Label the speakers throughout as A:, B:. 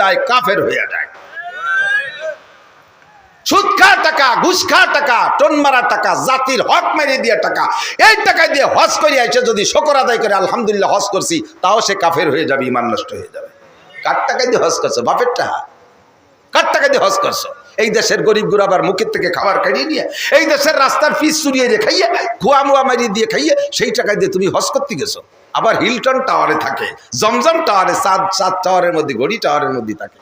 A: যায়, কাফের হয়ে যায়। সুদ খা টাকা, ঘুষ খা টাকা, টন মারা টাকা, জাতির হক মেরে দিয়ে টাকা, এই দিয়ে হজ যদি শকর আদায় করে, আলহামদুলিল্লাহ হজ করছি, তাও সে কাফের হয়ে যাবে ইমান নষ্ট হয়ে যাবে। কার টাকা দিয়ে হজ করছ? বাপের টাকা। কার টাকা দিয়ে হজ করছ? এই দেশের গরিব গুরাবার মুখের থেকে খাবার খাইয়ে নিয়ে, এই দেশের রাস্তার ফিস চুরিয়ে খাইয়ে খুয়া মুয়া মারিয়ে দিয়ে খাইয়ে, সেই টাকা দিয়ে তুমি হজ করতে গেছো। আবার হিলটন টাওয়ারে থাকে, জমজম টাওয়ারে, সাত সাত টাওয়ারের মধ্যে গড়ি টাওয়ারের মধ্যে থাকে।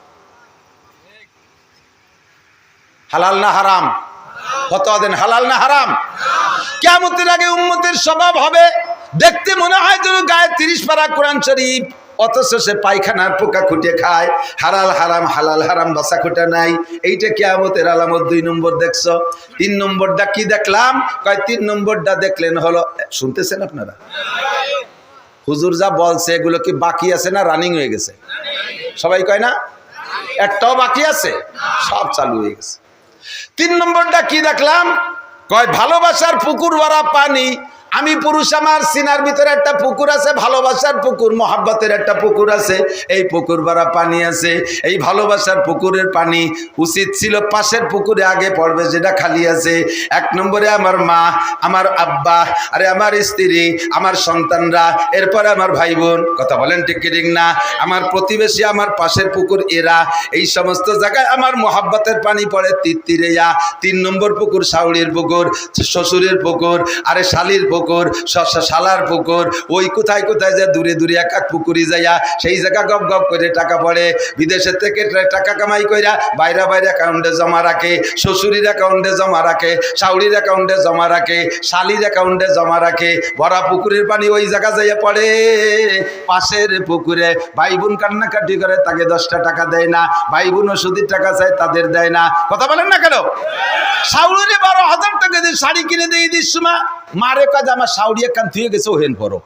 A: হালাল না হারাম? দেন হালাল না হারাম? কেমতের আগে উম্মতের স্বভাব হবে। দেখতে মনে হয় যেন গায়ে তিরিশ পারা কোরআন শরীফ, অথচ সে পায়খানার পোকা খুঁটে খায়। হারাল হারাম, হালাল হারাম, বাসা খুঁটা নাই। এইটা কেয়ামতের আলামত, দুই নম্বর দেখছ? তিন নম্বরটা কি দেখলাম? কয়, তিন নম্বরটা দেখলেন হলো শুনতেছেন আপনারা? হুজুর যা বলছে, এগুলো কি বাকি আছে না রানিং হয়ে গেছে? সবাই কয় না? একটাও বাকি আছে? সব চালু হয়ে গেছে। তিন নম্বরটা কি দেখলাম? কয়, ভালোবাসার পুকুর ভরা পানি আমি পুরুষ, আমার সিনার ভিতরে একটা পুকুর আছে, ভালোবাসার পুকুর, মহাব্বতের একটা পুকুর আছে। এই পুকুর ভরা পানি আছে। এই ভালোবাসার পুকুরের পানি উচিত ছিল পাশের পুকুরে আগে পড়বে, যেটা খালি আছে। এক নম্বরে আমার মা, আমার আব্বা, আরে আমার স্ত্রী, আমার সন্তানরা, এরপরে আমার ভাই বোন কথা বলেন ঠিক ঠিক না? আমার প্রতিবেশী, আমার পাশের পুকুর, এরা, এই সমস্ত জায়গায় আমার মহাব্বতের পানি পড়ে তীর যা তিন নম্বর পুকুর শাউড়ির পুকুর, শ্বশুরের পুকুর, আরে শালির পুকুর। শ- শালার পুকুর, ওই কোথায় কোথায় যে দূরে দূরে এক এক পুকুরি যাইয়া সেই জায়গা গপ গপ করে টাকা পড়ে। বিদেশের থেকে টাকা কামাই কইরা বাইরে বাইরে অ্যাকাউন্টে জমা রাখে, শ্বশুরির অ্যাকাউন্টে জমা রাখে, শাউরির অ্যাকাউন্টে জমা রাখে, শালির অ্যাকাউন্টে জমা রাখে। ভরা পুকুরের পানি ওই জায়গা যাইয়া পড়ে। পাশের পুকুরে ভাই বোন কান্নাকাটি করে, তাকে দশটা টাকা দেয় না। ভাই বোন ওষুধের টাকা চায়, তাদের দেয় না। কথা বলেন না কেন? সাউরিরে বারো হাজার টাকা দিয়ে শাড়ি কিনে দিয়ে দিস মা মারে কাজ আমার সাউরি একখান থুয়ে গেছে ওইখান পরো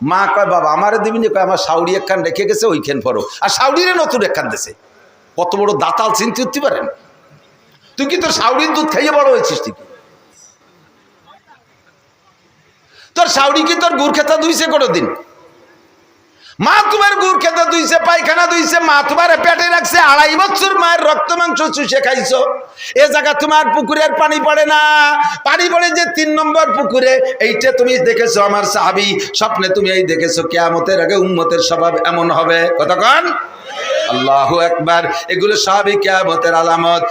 A: মা কয়, বাবা, আমারে দিবি না? কয়, আমার সাউরি একখান রেখে গেছে ওইখান পরো আর সাউরিরে নতুন একখান দেশে কত বড় দাতাল চিনতে উঠতে পারেন তুই কি তোর সাউরির দুধ খাইয়ে বড় হয়েছিস তুই তোর সাউরি কি তোর গুড় খেতা ধুইছে কোনো দিন মা তোমার গুড় খেতে দুইছে, পায়খানা দুইছে, মা পেটে রাখছে, আড়াই বছর মায়ের রক্ত মাংস চুষে খাইছো। এ জায়গা তোমার পুকুরের পানি পড়ে না। পানি পড়ে যে তিন নম্বর পুকুরে, এইটা তুমি দেখেছ আমার সাহাবি, স্বপ্নে তুমি এই দেখেছ, কেয়ামতের আগে উম্মতের স্বভাব এমন হবে। কতক্ষণ আল্লাহ একবার এগুলো আলামত।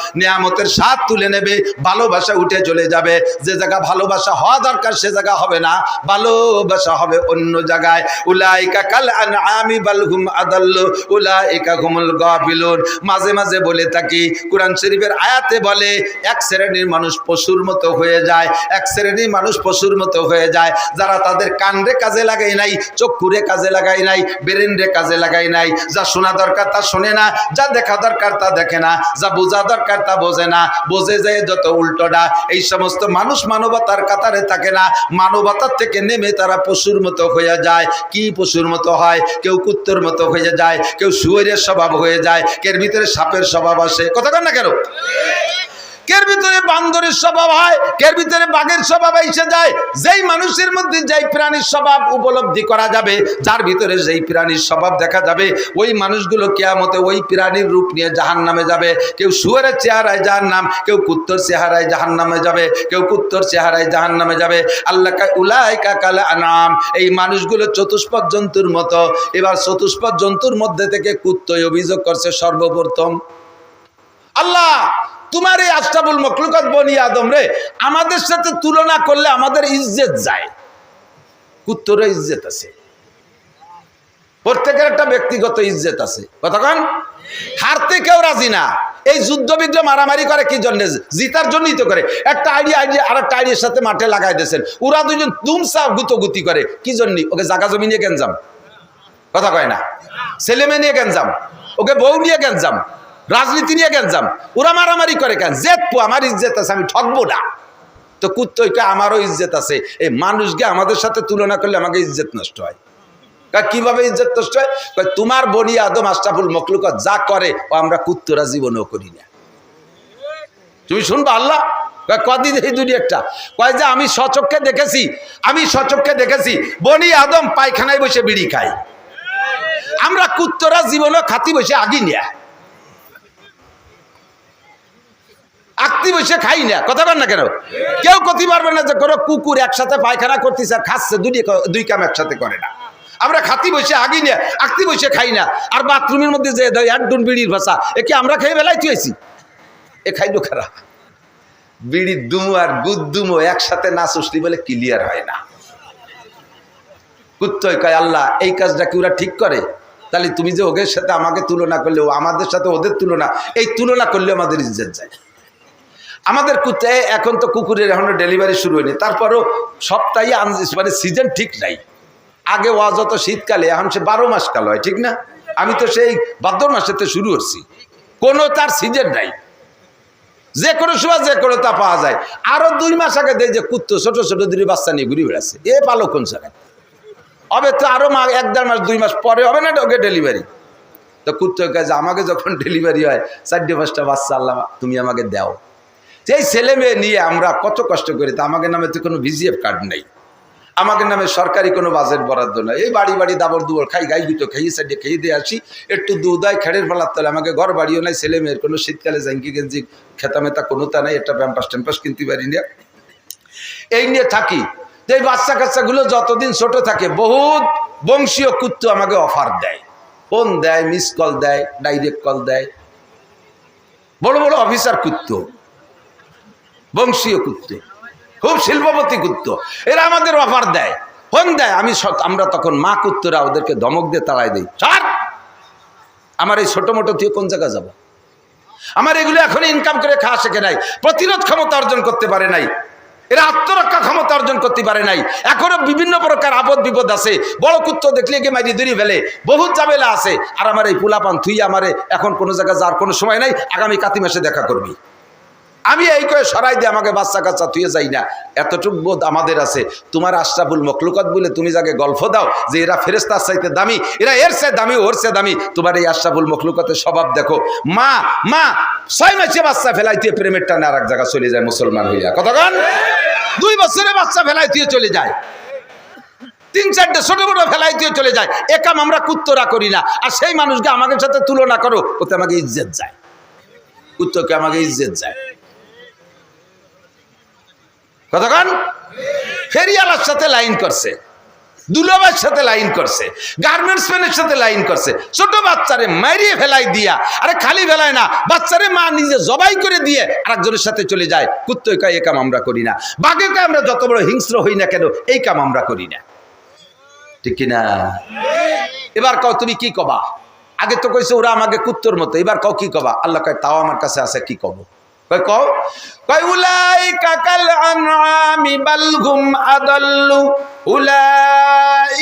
A: তুলে নেবে, ভালোবাসা উঠে চলে যাবে। যে জায়গা ভালোবাসা হওয়া দরকার, সে জায়গা হবে না। ভালোবাসা হবে অন্য জায়গায়। মাঝে মাঝে বলে থাকি, কোরআন শরীফের আয়াতে বলে, এক শ্রেণির মানুষ পশুর মতো হয়ে যায়, এক শ্রেণির মানুষ পশুর মতো হয়ে যায়। যারা তাদের কানরে কাজে লাগাই নাই, চক্ষুরে কাজে লাগাই নাই বেরেনরে কাজে লাগাই নাই। যা শোনা তা শোনে না, যা দেখা দরকার তা দেখে না, যা বোঝা দরকার তা বোঝে না, বোঝে যে যত উল্টোটা, এই সমস্ত মানুষ মানবতার কাতারে থাকে না, মানবতার থেকে নেমে তারা পশুর মতো হয়ে যায়। কি পশুর মতো হয়? কেউ কুত্তর মতো হয়ে যায়, কেউ শুয়োরের স্বভাব হয়ে যায়, কের ভিতরে সাপের স্বভাব আসে। কথা কেন না কেন? কের ভিতরে বান্দরের স্বভাব হয়? কের ভিতরে বাঘের স্বভাব এসে যায়? যেই মানুষের মধ্যে যেই প্রাণীর স্বভাব উপলব্ধি করা যাবে, যার ভিতরে যেই প্রাণীর স্বভাব দেখা যাবে, ওই মানুষগুলো কেয়ামতে ওই প্রাণীর রূপ নিয়ে জাহান নামে যাবে। কেউ শুয়ারের চেহারায় জাহান নাম কেউ কুত্তর চেহারায় জাহান নামে যাবে, কেউ কুত্তর চেহারায় জাহান নামে যাবে। আল্লাহ উলাই কাকাল আনাম, এই মানুষগুলো চতুষ্পদ জন্তুর মতো। এবার চতুষ্পদ জন্তুর মধ্যে থেকে কুত্তই অভিযোগ করছে সর্বপ্রথম। আল্লাহ তোমার এই আস্তাবুল মখলুকাত বনি আদম রে, আমাদের সাথে তুলনা করলে আমাদের ইজ্জত যায়। কুত্তরের ইজ্জত আছে। প্রত্যেকের একটা ব্যক্তিগত ইজ্জত আছে। কতক্ষণ হারতে কেউ রাজি না। এই যুদ্ধ বিগ্রহ মারামারি করে কি জন্য? জিতার জন্যই তো করে। একটা আইডিয়া আইডিয়া আর একটা আইডিয়ার সাথে মাঠে লাগাই দিয়েছেন। ওরা দুজন তুমসা গুতগুতি করে। কি জন্য? ওকে জাগা জমি নিয়ে গেঞ্জাম কথা কয় না। ছেলে মেয়ে নিয়ে গেঞ্জাম ওকে বউ নিয়ে গেঞ্জাম রাজনীতি নিয়ে গেঞ্জাম ওরা মারামারি করে কেন? পু আমার ইজ্জত আছে, আমি ঠকবো না। তো কুত্তইকে আমারও ইজ্জত আছে। এই মানুষকে আমাদের সাথে তুলনা করলে আমাকে ইজ্জত নষ্ট হয়। কীভাবে ইজ্জত নষ্ট হয়? তোমার বনি আদম আশরাফুল মখলুক যা করে, ও আমরা কুত্তরা জীবনেও করি না। তুমি শুনবা আল্লাহ? কদিন এই দুনিয়াটা কয় যে আমি সচক্ষে দেখেছি, আমি সচক্ষে দেখেছি, বনি আদম পায়খানায় বসে বিড়ি খাই আমরা কুত্তরা জীবনে খাতি বসে আগি নিয়া। আকতি বসে খাই না, কথা বল না কেন? কেউ করতে পারবে না যে কোনো কুকুর একসাথে পায়খানা করতেছে আর খাচ্ছে, দুই দুই কাম একসাথে করে না। আমরা খাতি বসে আগি না, আকতি বসে খাই না। আর বাথরুমের মধ্যে যে দেয় বিড়ির ভাষা একে আমরা খেয়ে বেলায় তুইছি এ খাইলো খারাপ বিড়ির দুমো আর গুদ একসাথে না সুসলি বলে ক্লিয়ার হয় না। কুত্তই কয়, আল্লাহ, এই কাজটা কি ওরা ঠিক করে? তাহলে তুমি যে ওদের সাথে আমাকে তুলনা করলে, ও আমাদের সাথে ওদের তুলনা, এই তুলনা করলে আমাদের ইজ্জত যায়। আমাদের কুত্তে এখন তো কুকুরের এখনও ডেলিভারি শুরু হয়নি। তারপরও সপ্তাহে মানে সিজন ঠিক নাই। আগে ওয়া যত শীতকালে, এখন সে বারো মাস কাল হয়, ঠিক না? আমি তো সেই ভাদ্র মাসেতে শুরু করছি। কোনো তার সিজন নাই। যে কোনো সময় যে কোনো তা পাওয়া যায়। আরও দুই মাস আগে দেয় যে কুত্তো ছোট ছোট দুই বাচ্চা নিয়ে ঘুরে বেড়াচ্ছে। এ পালো কোন জায়গায়? হবে তো আরও মা এক দেড় মাস, দুই মাস পরে হবে না ওকে ডেলিভারি? তো কুত্তোর কাছে আমাকে যখন ডেলিভারি হয়, চারটে পাঁচটা বাচ্চা আল্লাহ, তুমি আমাকে দাও। সেই ছেলে মেয়ে নিয়ে আমরা কত কষ্ট করি, তা আমাদের নামে তো কোনো ভিজিএফ কার্ড নেই। আমাদের নামে সরকারি কোনো বাজেট বরাদ্দ নয় এই বাড়ি বাড়ি দাবর দুবর খাই, গাই দুটো খেয়ে সাইডে খেয়ে দিয়ে আসি। একটু দুধ হয় খেড়ের ফেলার তলে আমাকে ঘর বাড়িও নাই, ছেলে মেয়ের কোনো শীতকালে জাঙ্কি গেঞ্জি খেতা মেতা কোনো তা নাই, একটা প্যাম্পাস ট্যাম্পাস কিনতে পারি না। এই নিয়ে থাকি। এই বাচ্চা কাচ্চাগুলো যতদিন ছোট থাকে, বহুত বংশীয় কুত্তু আমাকে অফার দেয়। ফোন দেয় মিস কল দেয় ডাইরেক্ট কল দেয়। বড় বড় অফিসার কুত্তো। বংশীয় কুত্তো খুব শিল্পপতি কুত্তো এরা আমাদের অফার দেয়। ফোন দেয়, আমি আমরা তখন মা কুত্তরা ওদেরকে ধমক দিয়ে তাড়াই দিই। স্যার আমার এই ছোটো মোটো তুই কোন জায়গায় যাব? আমার এগুলো এখন ইনকাম করে খাওয়া শেখে নাই। প্রতিরোধ ক্ষমতা অর্জন করতে পারে নাই। এরা আত্মরক্ষা ক্ষমতা অর্জন করতে পারে নাই। এখনও বিভিন্ন প্রকার আপদ বিপদ আছে। বড় কুত্ত দেখলে গিয়ে মাইরি দড়ি ফেলে। বহুত ঝামেলা আছে। আর আমার এই পুলাপান তুই আমারে এখন কোনো জায়গায় যাওয়ার কোনো সময় নাই। আগামী কাতি মাসে দেখা করবি। আমি এই কয়ে সরাই দিয়ে আমাকে বাচ্চা কাচ্চা তুই যাই না। এতটুক বোধ আমাদের আছে। তোমার আশরাফুল মকলুকত বলে তুমি যাকে গল্প দাও যে এরা ফেরেস্তার চাইতে দামি, এরা এর সে দামি, ওর সে দামি। তোমার এই আশরাফুল মকলুকতের স্বভাব দেখো। মা মা, ছয় মাসে বাচ্চা ফেলাই দিয়ে প্রেমের টানে আর এক জায়গা চলে যায় মুসলমান হইয়া। কতক্ষণ দুই বছরে বাচ্চা ফেলাই দিয়ে চলে যায়। তিন চারটে ছোট বড় ফেলাই দিয়ে চলে যায়। এ কাম আমরা কুত্তরা করি না। আর সেই মানুষকে আমাদের সাথে তুলনা করো, ওতে আমাকে ইজ্জত যায়। কুত্তকে আমাকে ইজ্জত যায়। কতক্ষণ? ফেরিয়ালার সাথে লাইন করছে দুলাবার সাথে লাইন করছে গার্মেন্টস ম্যানের সাথে লাইন করছে। ছোট বাচ্চারে মারিয়ে ফেলাই দিয়া, আরে খালি ফেলায় না, বাচ্চারে মা নিজে জবাই করে দিয়ে আরেকজনের সাথে চলে যায়। কুত্তই কয়, এ কাম আমরা করি না। বাঘে কয়, আমরা যত বড় হিংস্র হই না কেন, এই কাম আমরা করি না। ঠিক কিনা? এবার কও, তুমি কি কবা? আগে তো কইছে, ওরা আমাকে কুত্তর মতো। এবার কও, কি কবা? আল্লাহ কয়, তাও আমার কাছে আছে, কি কব? উলাই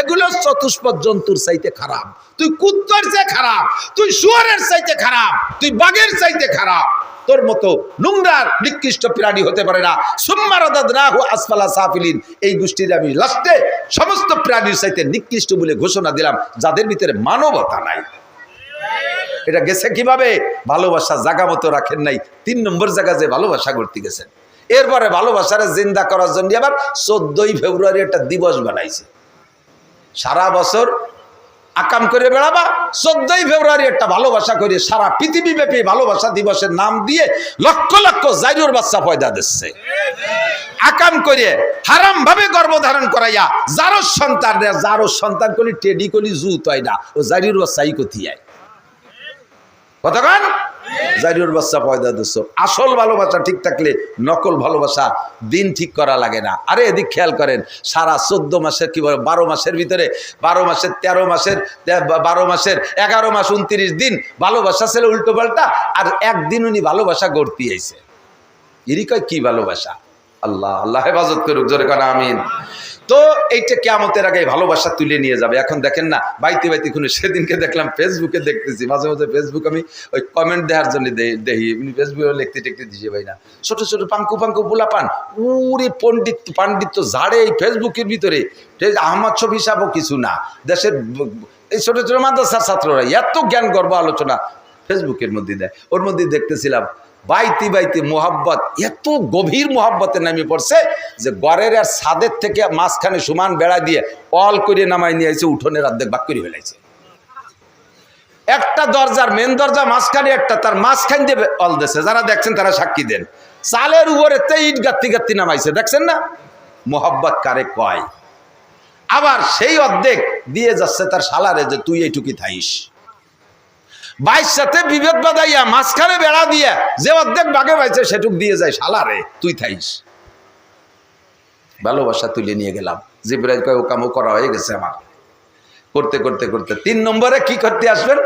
A: এগুলো চতুষ্পদ জন্তুর চাইতে খারাপ। তুই কুত্তর চেয়ে খারাপ, তুই শুয়ারের চাইতে খারাপ, তুই বাঘের চাইতে খারাপ। তোর মতো নোংরার নিকৃষ্ট প্রাণী হতে পারে না। সুম্মারাদাদ না হু আসফালা সাফিলিন। এই গোষ্ঠীর আমি লাস্টে সমস্ত প্রাণীর চাইতে নিকৃষ্ট বলে ঘোষণা দিলাম, যাদের ভিতরে মানবতা নাই। এটা গেছে কীভাবে? ভালোবাসা জাগা মতো রাখেন নাই। তিন নম্বর জায়গা যে ভালোবাসা করতে গেছেন। এরপরে ভালোবাসার জিন্দা করার জন্য আবার চোদ্দই ফেব্রুয়ারি একটা দিবস বানাইছে। সারা বছর আকাম করে বেড়াবা। চোদ্দই ফেব্রুয়ারি একটা ভালোবাসা করে সারা পৃথিবী ব্যাপী ভালোবাসা দিবসের নাম দিয়ে লক্ষ লক্ষ জাইরুর বাচ্চা পয়দা দিচ্ছে। আকাম করে হারাম ভাবে গর্ভধারণ করাইয়া যারো সন্তান যারো সন্তান কলি টেডি কলি জুত হয় না, ও জাইরুর বাচ্চাই কোথিয়ায় কতক্ষণ? জারিউর বাচ্চা পয়দা দিচ্ছ আসল ভালোবাসা ঠিক থাকলে নকল ভালোবাসা দিন ঠিক করা লাগে না। আরে এদিক খেয়াল করেন, সারা চোদ্দ মাসের কি বলে, বারো মাসের ভিতরে, বারো মাসের, তেরো মাসের বারো মাসের, এগারো মাস, উনত্রিশ দিন ভালোবাসা ছিল উল্টো পাল্টা আর একদিন উনি ভালোবাসা গড়তে আইছে এরই কয়, কি ভালোবাসা? আল্লাহ আল্লাহ হেফাজত করুক, জোরে কানা, আমিন। তো এইটা কেমতের আগে ভালোবাসা তুলে নিয়ে যাবে। এখন দেখেন না, বাইতে বাইতে কোনো সেদিনকে দেখলাম ফেসবুকে দেখতেছি। মাঝে মাঝে ফেসবুক আমি ওই কমেন্ট দেওয়ার জন্য দেখি। এমনি ফেসবুকে লিখতে টেকতে দিছে ভাই না। ছোট ছোট পাঙ্কু পাঙ্কু পোলা পান উরে পণ্ডিত, পাণ্ডিত্য ঝাড়ে এই ফেসবুকের ভিতরে। আহমদ ছবি হিসাবও কিছু না। দেশের এই ছোট ছোট মাদ্রাসার ছাত্ররা এত জ্ঞান গর্ব আলোচনা ফেসবুকের মধ্যে দেয়। ওর মধ্যে দেখতেছিলাম বাইতে বাইতে মোহাব্বত, এত গভীর মোহাব্বতে নামে পড়ছে যে গড়ের আর ছাদের থেকে মাঝখানে সমান বেড়া দিয়ে অল করে নামাই নিয়ে এসে উঠোনের অর্ধেক বাক করে ফেলাইছে। একটা দরজার মেন দরজা মাঝখানে, একটা তার মাঝখান দিয়ে অল দেছে যারা দেখছেন তারা সাক্ষী দেন। চালের উপরে তে ইট গাত্তি গাত্তি নামাইছে, দেখছেন না? মোহাব্বত কারে কয়? আবার সেই অর্ধেক দিয়ে যাচ্ছে তার সালারে যে তুই এইটুকি থাইস বাইশ সাথে বিভেদ বাদাইয়া মাঝখানে বেড়া দিয়ে যে অর্ধেক বাঘে পাইছে, সেটুক দিয়ে যায় সালারে তুই থাইস ভালোবাসা তুলে নিয়ে গেলাম। জিব্রাইল কয়, ও কামও করা হয়ে গেছে আমার। করতে করতে করতে, তিন নম্বরে কি করতে আসবেন?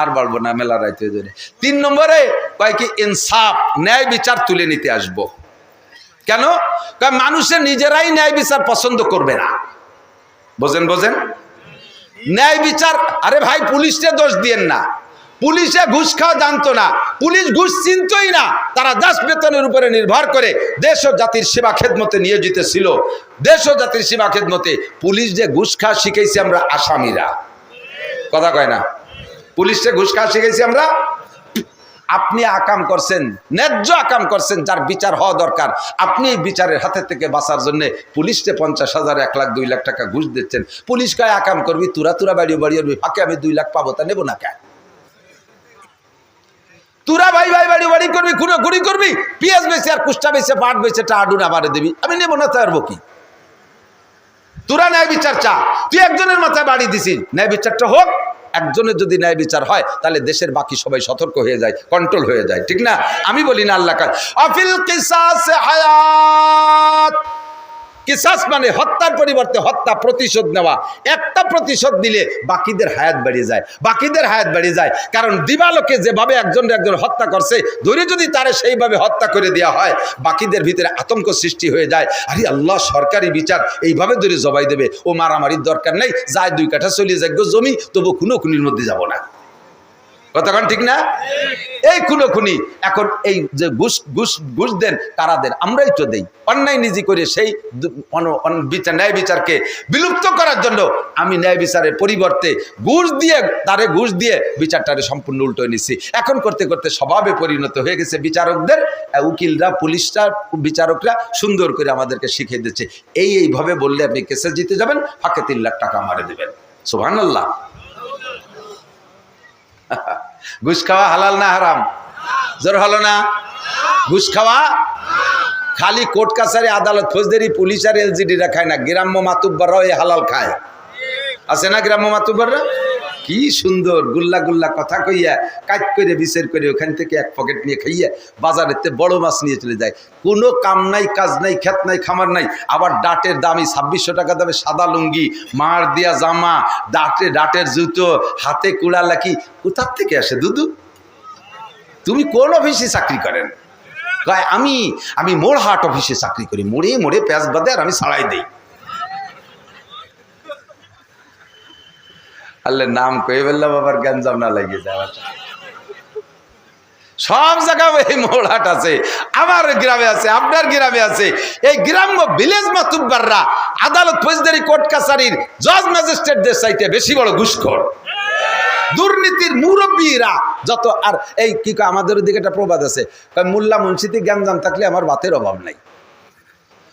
A: আর বলব না, মেলা রাইতে ধরে তিন নম্বরে কয় কি, ইনসাফ, ন্যায় বিচার তুলে নিতে আসব। কেন? মানুষের নিজেরাই ন্যায় বিচার পছন্দ করবে না। বোঝেন বোঝেন? ন্যায় বিচার, আরে ভাই পুলিশকে দোষ দিয়েন না। পুলিশে ঘুষ খাওয়া জানতো না। পুলিশ ঘুষ চিনতই না। তারা দাস বেতনের উপরে নির্ভর করে দেশ ও জাতির সেবা খেদমতে নিয়োজিত ছিল। দেশ ও জাতির সেবা খেদমতে পুলিশ যে ঘুষ খাওয়া শিখেছি আমরা আসামিরা। কথা কয় না? পুলিশে ঘুষ খাওয়া শিখেছি আমরা? আপনি আকাম করছেন, ন্যায্য আকাম করছেন, যার বিচার হওয়া দরকার। আপনি এই বিচারের হাতে থেকে বাঁচার জন্য পুলিশকে পঞ্চাশ হাজার, এক লাখ, দুই লাখ টাকা ঘুষ দিচ্ছেন, পুলিশ কয়, আকাম করবি, তুরা তুরা বাড়িয়ে বাড়িয়ে ফাঁকে আমি দুই লাখ পাবো, তা নেব না কেন? তুরা ভাই ভাই বাড়ি বাড়ি করবি খুঁড়ো খুঁড়ি করবি, পিঁয়াজ বেছে আর কুষ্টা বেছে পাট বেছে টাডু না বাড়ে দিবি। আমি নেব না, তারবো কি? তোরা ন্যায় বিচার চা। তুই একজনের মাথায় বাড়ি দিছিস। ন্যায় বিচারটা হোক, একজনের যদি ন্যায় বিচার হয়, তাহলে দেশের বাকি সবাই সতর্ক হয়ে যায় কন্ট্রোল হয়ে যায়, ঠিক না? আমি বলি না আল্লাহ অফিল কিসাস হায়াত। কিসাস মানে হত্যার পরিবর্তে হত্যা, প্রতিশোধ নেওয়া। একটা প্রতিশোধ দিলে বাকিদের হায়াত বেড়ে যায়। বাকিদের হায়াত বেড়ে যায়। কারণ দিবালোকে যেভাবে একজন একজন হত্যা করছে, ধরে যদি তারে সেইভাবে হত্যা করে দেওয়া হয়, বাকিদের ভিতরে আতঙ্ক সৃষ্টি হয়ে যায়। আরে আল্লাহ, সরকারি বিচার এইভাবে ধরে জবাই দেবে। ও মারামারির দরকার নেই। যায় দুই কাঠা চলিয়ে যাক জমি, তবু খুনো খুনির মধ্যে যাব না। কতক্ষণ ঠিক না? এই খুনো খুনি এখন এই যে ঘুষ ঘুষ ঘুষ দেন কারা দেন আমরাই তো দেই। অন্যায় নিজে করে সেই বিচার, ন্যায় বিচারকে বিলুপ্ত করার জন্য আমি ন্যায় বিচারের পরিবর্তে ঘুষ দিয়ে, তারে ঘুষ দিয়ে বিচারটারে সম্পূর্ণ উল্টো নিচ্ছি এখন করতে করতে স্বভাবে পরিণত হয়ে গেছে বিচারকদের উকিলরা, পুলিশরা, বিচারকরা সুন্দর করে আমাদেরকে শিখিয়ে দিচ্ছে। এই, এইভাবে বললে আপনি কেসে জিতে যাবেন, ফাঁকে তিন লাখ টাকা মারে দেবেন। সুহান আল্লাহ ঘুষ খাওয়া হালাল না হারাম? জোর হলো না? ঘুষ খাওয়া? খালি কোর্ট কাছারি, আদালত, ফৌজদারি, পুলিশ আর এলজিডিরা খায় না। গ্রাম্য মাতুব্বাররাও এই হালাল খায়। আছে না গ্রাম্য মাতুব্বাররা? কি সুন্দর গুল্লা গুল্লা কথা কইয়া কাজ করে বিচার করে ওখান থেকে এক পকেট নিয়ে খাইয়া বাজারেতে বড় মাছ নিয়ে চলে যায়। কোনো কাম নাই, কাজ নাই, খেত নাই, খামার নাই, আবার ডাটের দামি ছাব্বিশশো টাকা দামে সাদা লুঙ্গি, মার দিয়া জামা, ডাটে ডাটের জুতো, হাতে কুড়া লাকি কোথার থেকে আসে দুদু? তুমি কোন অফিসে চাকরি করেন? আমি আমি মোড় হাট অফিসে চাকরি করি, মোড়ে মোড়ে প্যাঁচ বাদে আর আমি ছাড়াই দেই। আল্লাহ নাম কয়ে ফেললাম, আবার গ্যাঞ্জাম না লাগিয়ে আমার। সব জায়গায় এই মোড়হাট আছে। আমার গ্রামে আছে, আপনার গ্রামে আছে। এই গ্রাম্য ভিলেজ মাতুব্বাররা আদালত, ফৌজদারি, কোর্ট কাছারির জজ ম্যাজিস্ট্রেটদের চাইতে বেশি বড় ঘুষখোর দুর্নীতির মুরব্বীরা যত, আর এই কি আমাদের ওদিকে একটা প্রবাদ আছে মোল্লা মুন্সিতে জ্ঞানজাম থাকলে আমার বাতের অভাব নাই।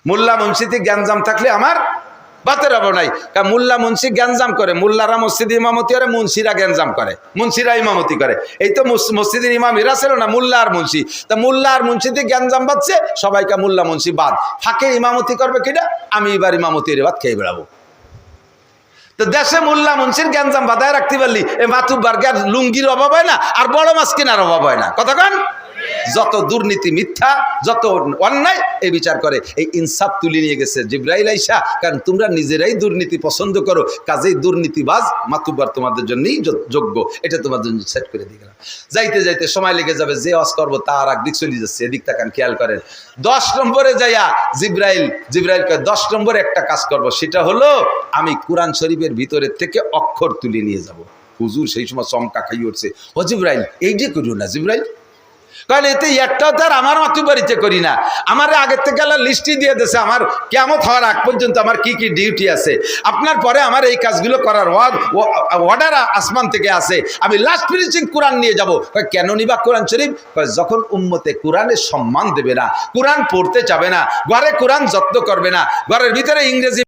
A: মোল্লা মুন্সিতে জ্ঞানজাম থাকলে আমার বাতের অভাব নাই। মোল্লা মুন্সি জ্ঞানজাম করে, মোল্লারা মসজিদ ইমামতি করে, মুন্সিরা জ্ঞানজাম করে, মুন্সিরা ইমামতি করে। এই তো মসজিদের ইমাম এরা ছিল না, মোল্লা আর মুন্সি। তা মোল্লা আর মুন্সিতে জ্ঞানজাম বাচ্ছে সবাইকে মোল্লা মুন্সি বাদ ফাঁকে ইমামতি করবে কিনা? আমি এবার ইমামতি এর বাদ খেয়ে বেড়াবো। তো দেশে মোল্লা মুন্সির গ্যাঞ্জাম বাদায় রাখতে পারলি, এ গ্যাস লুঙ্গির অভাব হয় না, আর বড় মাছ কেনার অভাব হয় না। কতক্ষণ যত দুর্নীতি মিথ্যা, যত অন্যায়, এই বিচার করে। এই ইনসাফ তুলে নিয়ে গেছে জিব্রাইল আইসা। কারণ তোমরা নিজেরাই দুর্নীতি পছন্দ করো। কাজেই দুর্নীতিবাজ মাতুব্বার তোমাদের জন্যই যোগ্য। এটা তোমাদের জন্য সেট করে দিয়ে গেলাম। যাইতে যাইতে সময় লেগে যাবে, যে অস করব তার একদিক চলে যাচ্ছে। এদিক তাকান, খেয়াল করেন। দশ নম্বরে যাইয়া জিব্রাইল জিব্রাইল কয়, দশ নম্বরে একটা কাজ করব। সেটা হলো, আমি কোরআন শরীফের ভিতরের থেকে অক্ষর তুলে নিয়ে যাব। হুজুর সেই সময় চমকা খাই উঠছে। ও জিব্রাইল, এই যে করো না জিব্রাইল কারণ এতে একটাও তার আমার মাতুবাড়িতে করি না। আমার আগের থেকে আল্লাহ লিস্টই দিয়ে দিয়েছে, আমার কেমন হওয়ার আগ পর্যন্ত আমার কি কি ডিউটি আছে। আপনার পরে আমার এই কাজগুলো করার অর্ডার আসমান থেকে আসে। আমি লাস্ট ফিনিশিং কোরআন নিয়ে যাব। কেন নিবা কোরআন শরীফ? যখন উম্মতে কোরআনের সম্মান দেবে না কোরআন পড়তে যাবে না, ঘরে কোরআন যত্ন করবে না, ঘরের ভিতরে ইংরেজি